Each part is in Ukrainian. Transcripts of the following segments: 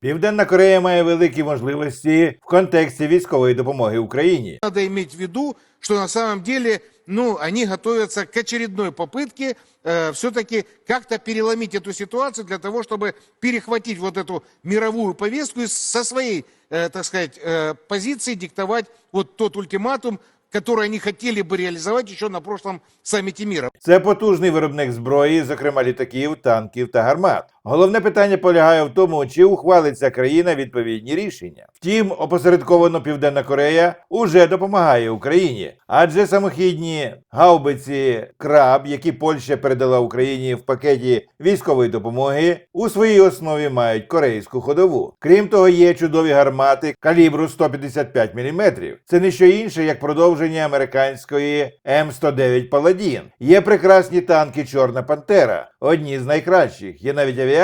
Південна Корея має великі можливості в контексті військової допомоги Україні. Надо иметь в виду, что на самом деле, ну, они готовятся к очередной попытке э, все-таки как-то переломить эту ситуацию для того, чтобы перехватить вот эту мировую повестку и со своей, э, так сказать, э, позиции диктовать вот тот ультиматум, который они хотели бы реализовать еще на прошлом саммите мира. Це потужний виробник зброї, зокрема літаків, танків та гармат. Головне питання полягає в тому, чи ухвалить ця країна відповідні рішення. Втім, опосередковано Південна Корея уже допомагає Україні, адже самохідні гаубиці краб, які Польща передала Україні в пакеті військової допомоги, у своїй основі мають корейську ходову. Крім того, є чудові гармати калібру 155 мм. Це не що інше, як продовження американської М109 Паладін. Є прекрасні танки Чорна Пантера, одні з найкращих. Є навіть авіація,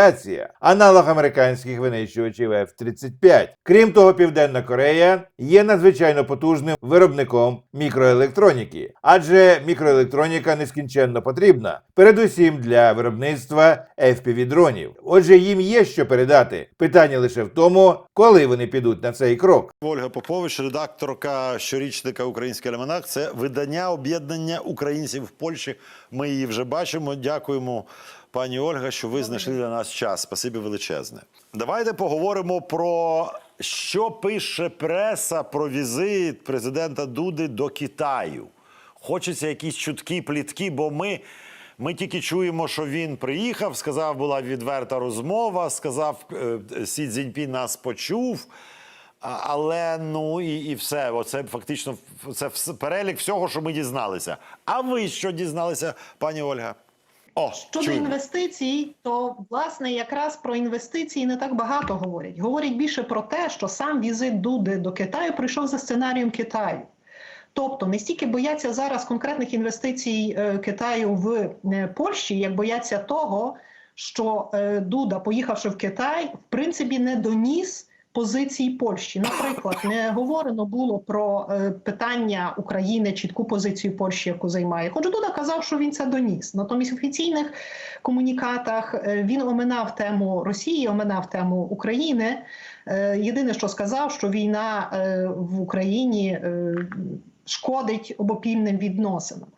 аналог американських винищувачів F-35. Крім того, Південна Корея є надзвичайно потужним виробником мікроелектроніки, адже мікроелектроніка нескінченно потрібна, передусім для виробництва FPV-дронів. Отже, їм є що передати. Питання лише в тому, коли вони підуть на цей крок. Ольга Попович, редакторка щорічника Український альманах. Це видання об'єднання українців в Польщі. Ми її вже бачимо. Дякуємо, пані Ольга, що ви знайшли для нас час. Спасибі величезне. Давайте поговоримо про що пише преса про візит президента Дуди до Китаю. Хочеться якісь чуткі плітки, бо ми. Ми тільки чуємо, що він приїхав, сказав, була відверта розмова, сказав, е, Сі Цзіньпін нас почув. Але ну і, і все. Оце фактично це перелік всього, що ми дізналися. А ви що дізналися, пані Ольга? О, Щодо чуємо. інвестицій, то власне якраз про інвестиції не так багато говорять. Говорять більше про те, що сам візит Дуди до Китаю прийшов за сценарієм Китаю. Тобто не стільки бояться зараз конкретних інвестицій е, Китаю в е, Польщі, як бояться того, що е, Дуда, поїхавши в Китай, в принципі не доніс позиції Польщі. Наприклад, не говорено було про е, питання України, чітку позицію Польщі, яку займає. Хоч Дуда казав, що він це доніс. Натомість в офіційних комунікатах е, він оминав тему Росії, оминав тему України. Е, Єдине, що сказав, що війна в Україні шкодить обопільним відносинам.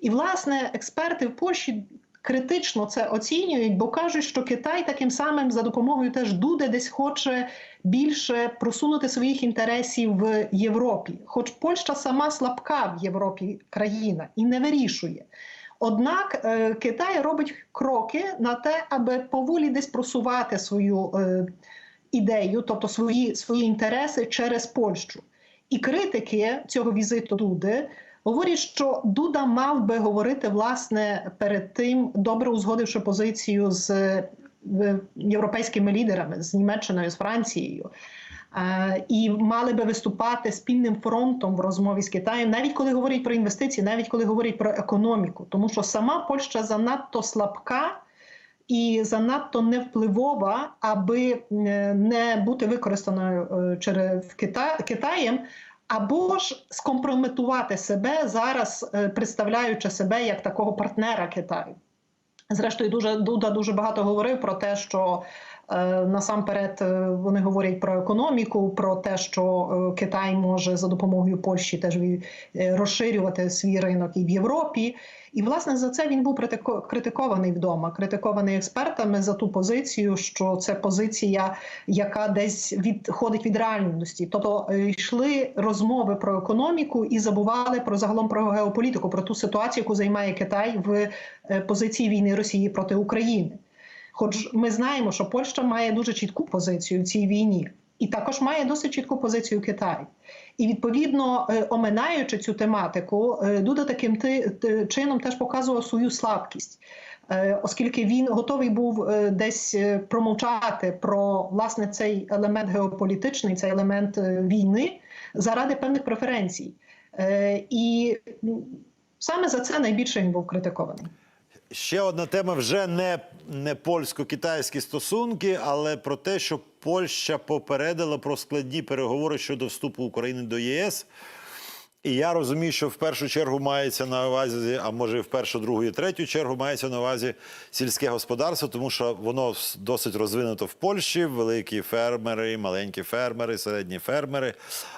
І, власне, експерти в Польщі критично це оцінюють, бо кажуть, що Китай таким самим за допомогою теж Дуди десь хоче більше просунути своїх інтересів в Європі. Хоч Польща сама слабка в Європі країна і не вирішує. Однак е, Китай робить кроки на те, аби поволі десь просувати свою е, ідею, тобто свої, свої інтереси через Польщу. І критики цього візиту Дуди говорять, що Дуда мав би говорити власне перед тим, добре узгодивши позицію з е, європейськими лідерами, з Німеччиною, з Францією. Е, І мали би виступати спільним фронтом в розмові з Китаєм, навіть коли говорять про інвестиції, навіть коли говорять про економіку, тому що сама Польща занадто слабка і занадто невпливова, аби е, не бути використаною через Китаєм, або ж скомпрометувати себе зараз, е, представляючи себе як такого партнера Китаю. Зрештою, дуже Дуда дуже багато говорив про те, що насамперед е, вони говорять про економіку, про те, що е, Китай може за допомогою Польщі теж е, розширювати свій ринок і в Європі. І власне за це він був критико- критикований вдома, критикований експертами за ту позицію, що це позиція, яка десь відходить від реальності. Тобто е, йшли розмови про економіку і забували про загалом про геополітику, про ту ситуацію, яку займає Китай в е, позиції війни Росії проти України. Хоч ми знаємо, що Польща має дуже чітку позицію в цій війні, і також має досить чітку позицію Китай. І відповідно, е, оминаючи цю тематику, е, Дуда таким чином теж показував свою слабкість. Е, Оскільки він готовий був десь промовчати про власне цей елемент геополітичний, цей елемент війни заради певних преференцій, і саме за це найбільше він був критикований. Ще одна тема вже не, не польсько-китайські стосунки, але про те, що Польща попередила про складні переговори щодо вступу України до ЄС. І я розумію, що в першу чергу мається на увазі, а може і в першу, другу і третю чергу мається на увазі сільське господарство, тому що воно досить розвинуто в Польщі, великі фермери, маленькі фермери, середні фермери.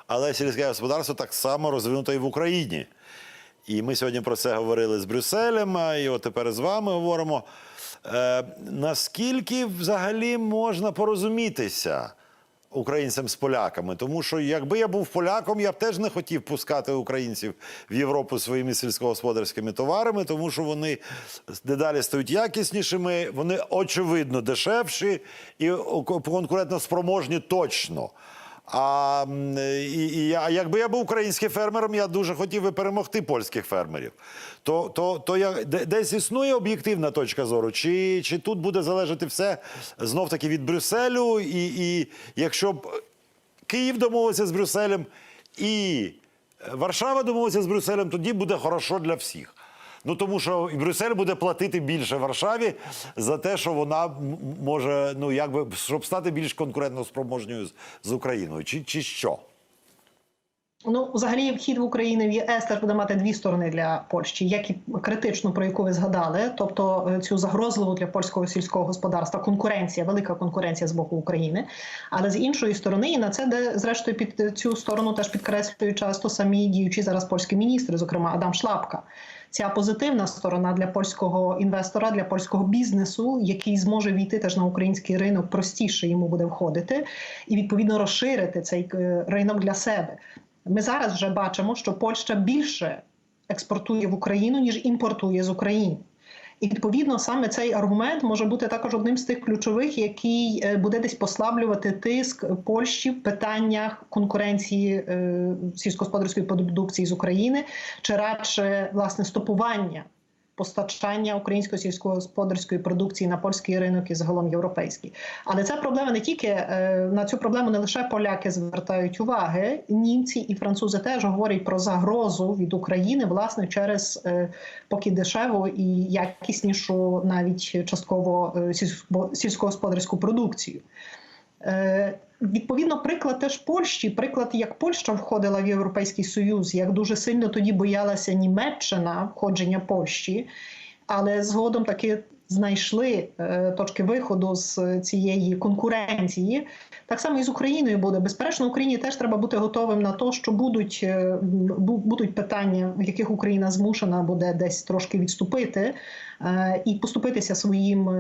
Але сільське господарство так само розвинуто і в Україні. І ми сьогодні про це говорили з Брюсселем, і от тепер з вами говоримо. Е, наскільки взагалі можна порозумітися українцям з поляками? Тому що якби я був поляком, я б теж не хотів пускати українців в Європу своїми сільськогосподарськими товарами, тому що вони дедалі стають якіснішими, вони очевидно дешевші і конкурентно спроможні точно. А, і, і, я- якби я був українським фермером, я дуже хотів би перемогти польських фермерів. То, то, то я, десь існує об'єктивна точка зору, чи, чи тут буде залежати все знов таки від Брюсселю, і, і якщо б Київ домовився з Брюсселем і Варшава домовиться з Брюсселем, тоді буде хорошо для всіх. Ну тому що і Брюссель буде платити більше Варшаві за те, що вона може, ну якби щоб стати більш конкурентно спроможною з, з Україною, чи, чи що? Ну, взагалі, вхід в Україну в ЄС теж буде мати дві сторони для Польщі, як і критичну, про яку ви згадали, тобто е, цю загрозливу для польського сільського господарства конкуренція, велика конкуренція з боку України. Але з іншої сторони, і на це де зрештою під цю сторону теж підкреслюють часто самі діючі зараз польські міністри, зокрема Адам Шлапка. Ця позитивна сторона для польського інвестора, для польського бізнесу, який зможе війти теж на український ринок, простіше йому буде входити, і відповідно розширити цей е, ринок для себе. Ми зараз вже бачимо, що Польща більше експортує в Україну ніж імпортує з України. І відповідно саме цей аргумент може бути також одним з тих ключових, який е, буде десь послаблювати тиск Польщі в питаннях конкуренції е, сільськогосподарської продукції з України, чи радше власне стопування постачання української сільськогосподарської продукції на польський ринок і загалом європейський. Але ця проблема не тільки е, на цю проблему не лише поляки звертають уваги, німці і французи теж говорять про загрозу від України власне через е, поки дешеву і якіснішу, навіть частково е, сільсько- сільськогосподарську продукцію. Е, Відповідно, приклад теж Польщі, приклад, як Польща входила в Європейський Союз, як дуже сильно тоді боялася Німеччина входження Польщі, але згодом таки знайшли е, точки виходу з цієї конкуренції. Так само і з Україною буде. Безперечно, Україні теж треба бути готовим на те, що будуть, е, будуть питання, в яких Україна змушена буде десь трошки відступити е, і поступитися своїм,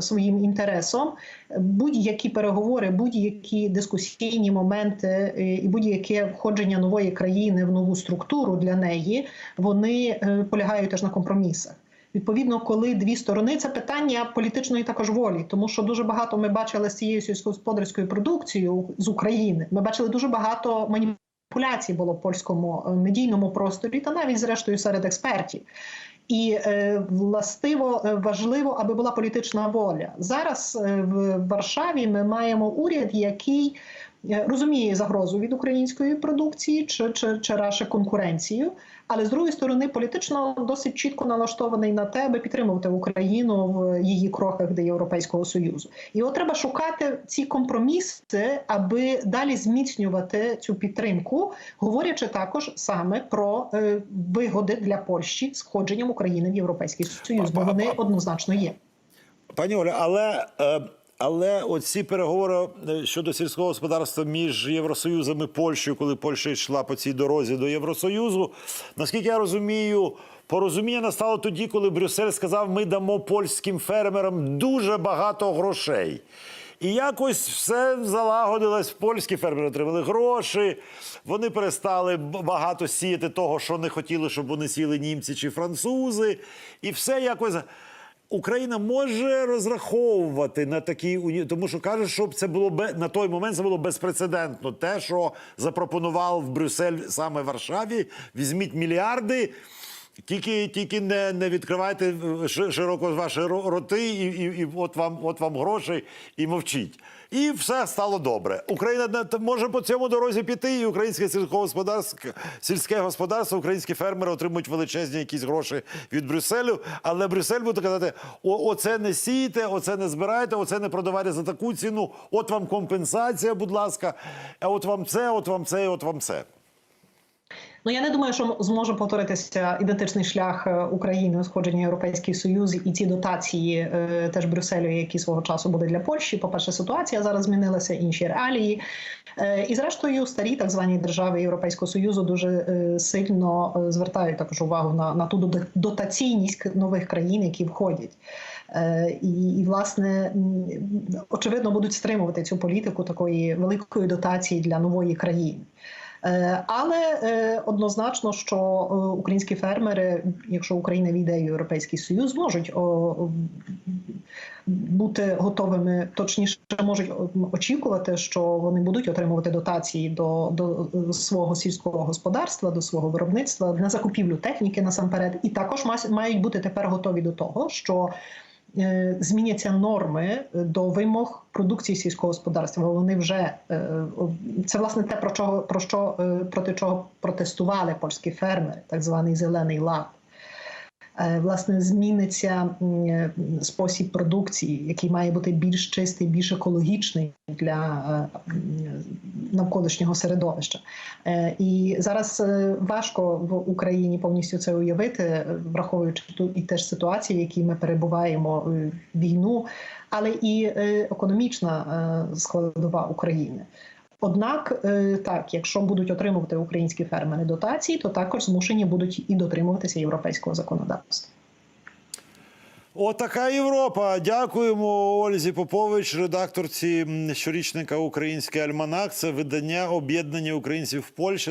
своїм інтересом. Будь-які переговори, будь-які дискусійні моменти і будь-яке входження нової країни в нову структуру для неї, вони полягають теж на компромісах. Відповідно, коли дві сторони це питання політичної також волі, тому що дуже багато ми бачили з цією сільськогосподарською продукцією з України. Ми бачили дуже багато маніпуляцій було в польському е, медійному просторі, та навіть зрештою серед експертів. І е, властиво е, важливо, аби була політична воля. Зараз в Варшаві ми маємо уряд, який розуміє загрозу від української продукції чи, чи, чи радше конкуренцію, але з другої сторони політично досить чітко налаштований на те, аби підтримувати Україну в її кроках до Європейського союзу. І от треба шукати ці компроміси, аби далі зміцнювати цю підтримку, говорячи також саме про е, вигоди для Польщі з входженням України в Європейський Союз, бо вони однозначно є. Пані Оля, але, е, але оці переговори е, щодо сільського господарства між Євросоюзом і Польщею, коли Польща йшла по цій дорозі до Євросоюзу, наскільки я розумію, порозуміння настало тоді, коли Брюссель сказав, ми дамо польським фермерам дуже багато грошей. І якось все залагодилось. Польські фермери отримали гроші. Вони перестали багато сіяти того, що не хотіли, щоб вони сіли німці чи французи. І все якось. Україна може розраховувати на такі уні... тому що каже, що це було бе... на той момент це було безпрецедентно. Те, що запропонував в Брюссель саме Варшаві, візьміть мільярди. Тільки, тільки не, не відкривайте ши- широко ваші роти, і, і, і от вам от вам гроші, і мовчіть. І все стало добре. Україна може по цьому дорозі піти, і українське сільськогосподарське сільське господарство, українські фермери отримують величезні якісь гроші від Брюсселю. Але Брюссель буде казати: О, оце не сійте, оце не збирайте, оце не продавайте за таку ціну. От вам компенсація, будь ласка. А от вам це, от вам це, от вам це. Ну я не думаю, що зможе повторитися ідентичний шлях е, України у сходженні Європейський Союз і ті дотації е, теж Брюсселю, які свого часу були для Польщі. По перше, ситуація зараз змінилася, інші реалії. Е, І зрештою, старі так звані держави Європейського союзу дуже сильно звертають також увагу на, на ту дотаційність нових країн, які входять. І, і власне очевидно будуть стримувати цю політику такої великої дотації для нової країни. Е, Але е, однозначно, що е, українські фермери, якщо Україна війде в Європейський Союз, можуть бути готовими, точніше можуть очікувати, що вони будуть отримувати дотації до, до свого сільського господарства, до свого виробництва на закупівлю техніки насамперед, і також мають бути тепер готові до того, що зміняться норми до вимог продукції сільського господарства. Вони вже е, це власне те, про чого про що е, проти чого протестували польські фермери, так званий зелений лад. Е, Власне, зміниться е, спосіб продукції, який має бути більш чистий, більш екологічний для е, навколишнього середовища. І зараз важко в Україні повністю це уявити, враховуючи ту і теж ситуацію, в якій ми перебуваємо війну, але і економічна складова України. Однак, е, так, якщо будуть отримувати українські фермери дотації, то також змушені будуть і дотримуватися європейського законодавства. Отака Європа. Дякуємо Ользі Попович, редакторці щорічника Український альманах. Це видання об'єднання українців в Польщі.